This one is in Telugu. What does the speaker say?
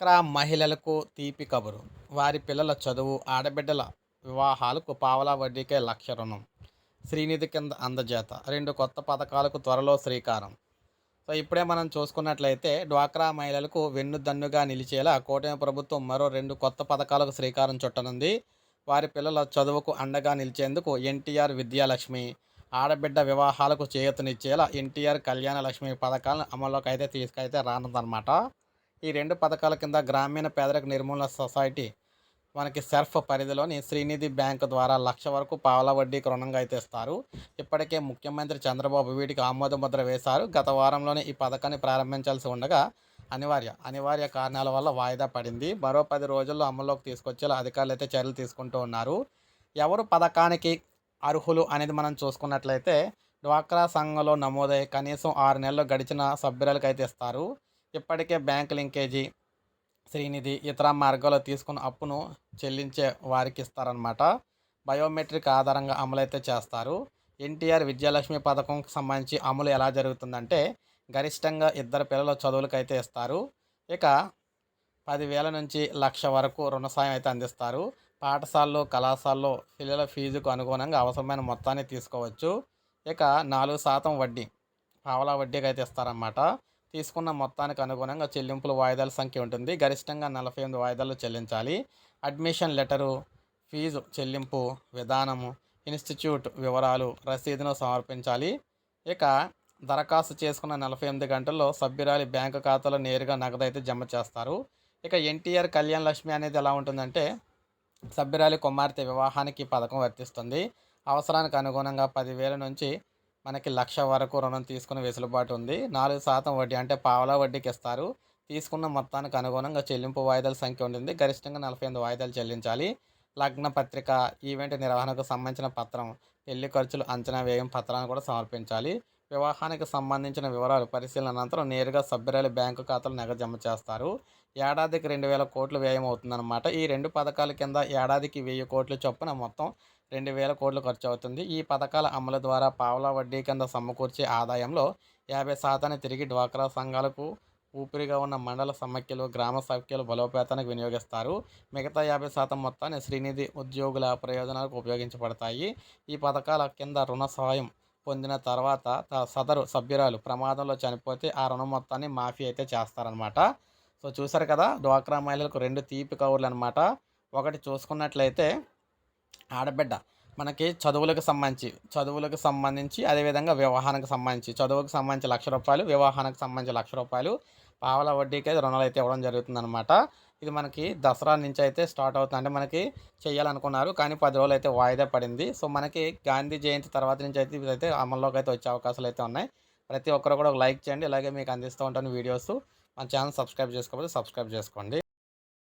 డ్వాక్రా మహిళలకు తీపి కబురు. వారి పిల్లల చదువు ఆడబిడ్డల వివాహాలకు పావలా వడ్డీకే లక్ష రుణం. శ్రీనిధి కింద అందజేత. రెండు కొత్త పథకాలకు త్వరలో శ్రీకారం. సో ఇప్పుడే మనం చూసుకున్నట్లయితే డ్వాక్రా మహిళలకు వెన్నుదన్నుగా నిలిచేలా కూటమి ప్రభుత్వం మరో రెండు కొత్త పథకాలకు శ్రీకారం చుట్టనుంది. వారి పిల్లల చదువుకు అండగా నిలిచేందుకు ఎన్టీఆర్ విద్యాలక్ష్మి ఆడబిడ్డ వివాహాలకు చేయూతనిచ్చేలా ఎన్టీఆర్ కళ్యాణ లక్ష్మి పథకాలను అమల్లోకి అయితే తీసుకైతే రానుందన్నమాట. ఈ రెండు పథకాల కింద గ్రామీణ పేదరిక నిర్మూలన సొసైటీ మనకి సెర్ఫ్ పరిధిలోని శ్రీనిధి బ్యాంకు ద్వారా లక్ష వరకు పావల వడ్డీకి రుణంగా అయితే ఇస్తారు. ఇప్పటికే ముఖ్యమంత్రి చంద్రబాబు వీటికి ఆమోద ముద్ర వేశారు. గత వారంలోనే ఈ పథకాన్ని ప్రారంభించాల్సి ఉండగా అనివార్య అనివార్య కారణాల వల్ల వాయిదా పడింది. మరో పది రోజుల్లో అమల్లోకి తీసుకొచ్చేలా అధికారులు అయితే చర్యలు తీసుకుంటూ ఉన్నారు. ఎవరు పథకానికి అర్హులు అనేది మనం చూసుకున్నట్లయితే డ్వాక్రా సంఘంలో నమోదై కనీసం ఆరు నెలలు గడిచిన సభ్యురాలకు అయితే ఇస్తారు. ఇప్పటికే బ్యాంక్ లింకేజీ శ్రీనిధి ఇతర మార్గాల్లో తీసుకున్న అప్పును చెల్లించే వారికి ఇస్తారనమాట బయోమెట్రిక్ ఆధారంగా అమలైతే చేస్తారు. ఎన్టీఆర్ విద్యాలక్ష్మి పథకంకి సంబంధించి అమలు ఎలా జరుగుతుందంటే గరిష్టంగా ఇద్దరు పిల్లల చదువులకు అయితే ఇస్తారు. ఇక పదివేల నుంచి లక్ష వరకు రుణ సాయం అయితే అందిస్తారు. పాఠశాలలో కళాశాలలో పిల్లల ఫీజుకు అనుగుణంగా అవసరమైన మొత్తాన్ని తీసుకోవచ్చు. ఇక నాలుగు శాతం వడ్డీ పావలా వడ్డీకి అయితే ఇస్తారన్నమాట. తీసుకున్న మొత్తానికి అనుగుణంగా చెల్లింపుల వాయిదాల సంఖ్య ఉంటుంది. గరిష్టంగా నలభై ఎనిమిది వాయిదాలు చెల్లించాలి. అడ్మిషన్ లెటరు ఫీజు చెల్లింపు విధానము ఇన్స్టిట్యూట్ వివరాలు రసీదును సమర్పించాలి. ఇక దరఖాస్తు చేసుకున్న నలభై ఎనిమిది గంటల్లో సభ్యురాలి బ్యాంకు ఖాతాలో నేరుగా నగదు అయితే జమ చేస్తారు. ఇక ఎన్టీఆర్ కళ్యాణ్ లక్ష్మి అనేది ఎలా ఉంటుందంటే సభ్యురాలి కుమార్తె వివాహానికి పథకం వర్తిస్తుంది. అవసరానికి అనుగుణంగా పదివేల నుంచి మనకి లక్ష వరకు రుణం తీసుకునే వెసులుబాటు ఉంది. నాలుగు శాతం వడ్డీ అంటే పావలా వడ్డీకి ఇస్తారు. తీసుకున్న మొత్తానికి అనుగుణంగా చెల్లింపు వాయిదాల సంఖ్య ఉంటుంది గరిష్టంగా నలభై ఎనిమిది వాయిదాలు చెల్లించాలి. లగ్న పత్రిక ఈవెంట్ నిర్వహణకు సంబంధించిన పత్రం పెళ్ళి ఖర్చులు అంచనా వ్యయం పత్రాన్ని కూడా సమర్పించాలి. వివాహానికి సంబంధించిన వివరాలు పరిశీలన అనంతరం నేరుగా సభ్యురాలి బ్యాంకు ఖాతాలు నగదు జమ చేస్తారు. ఏడాదికి రెండు వేల కోట్లు వ్యయం అవుతుందన్నమాట. ఈ రెండు పథకాల కింద ఏడాదికి వెయ్యి కోట్లు చొప్పున మొత్తం రెండు వేల కోట్లు ఖర్చు అవుతుంది ఈ పథకాల అమలు ద్వారా పావలా వడ్డీ కింద సమకూర్చే ఆదాయంలో యాభై శాతాన్ని తిరిగి డ్వాక్రా సంఘాలకు ఊపిరిగా ఉన్న మండల సమైక్యలు గ్రామ సమైక్యలు బలోపేతానికి వినియోగిస్తారు. మిగతా యాభై శాతం మొత్తాన్ని శ్రీనిధి ఉద్యోగుల ప్రయోజనాలకు ఉపయోగించబడతాయి. ఈ పథకాల కింద రుణ సహాయం పొందిన తర్వాత సదరు సభ్యురాలు ప్రమాదంలో చనిపోతే ఆ రుణం మొత్తాన్ని మాఫీ అయితే చేస్తారనమాట సో చూసారు కదా డ్వాక్రా మహిళలకు రెండు తీపి కవర్లు అనమాట ఒకటి చూసుకున్నట్లయితే ఆడబిడ్డ మనకి చదువులకు సంబంధించి చదువులకు సంబంధించి అదేవిధంగా వివాహానికి సంబంధించి చదువుకు సంబంధించి లక్ష రూపాయలు వివాహానికి సంబంధించి లక్ష రూపాయలు పావల వడ్డీకి అయితే రుణాలు అయితే ఇవ్వడం జరుగుతుందన్నమాట. ఇది మనకి దసరా నుంచి అయితే స్టార్ట్ అవుతుంది అంటే మనకి చేయాలనుకున్నారు కానీ పది రోజులు అయితే వాయిదా పడింది. సో మనకి గాంధీ జయంతి తర్వాత నుంచి అయితే ఇదైతే అమల్లోకి అయితే వచ్చే అవకాశాలు అయితే ఉన్నాయి. ప్రతి ఒక్కరు కూడా ఒక లైక్ చేయండి. ఇలాగే మీకు అందిస్తూ ఉంటాను వీడియోస్. మన ఛానల్ సబ్స్క్రైబ్ చేసుకోకపోతే సబ్స్క్రైబ్ చేసుకోండి.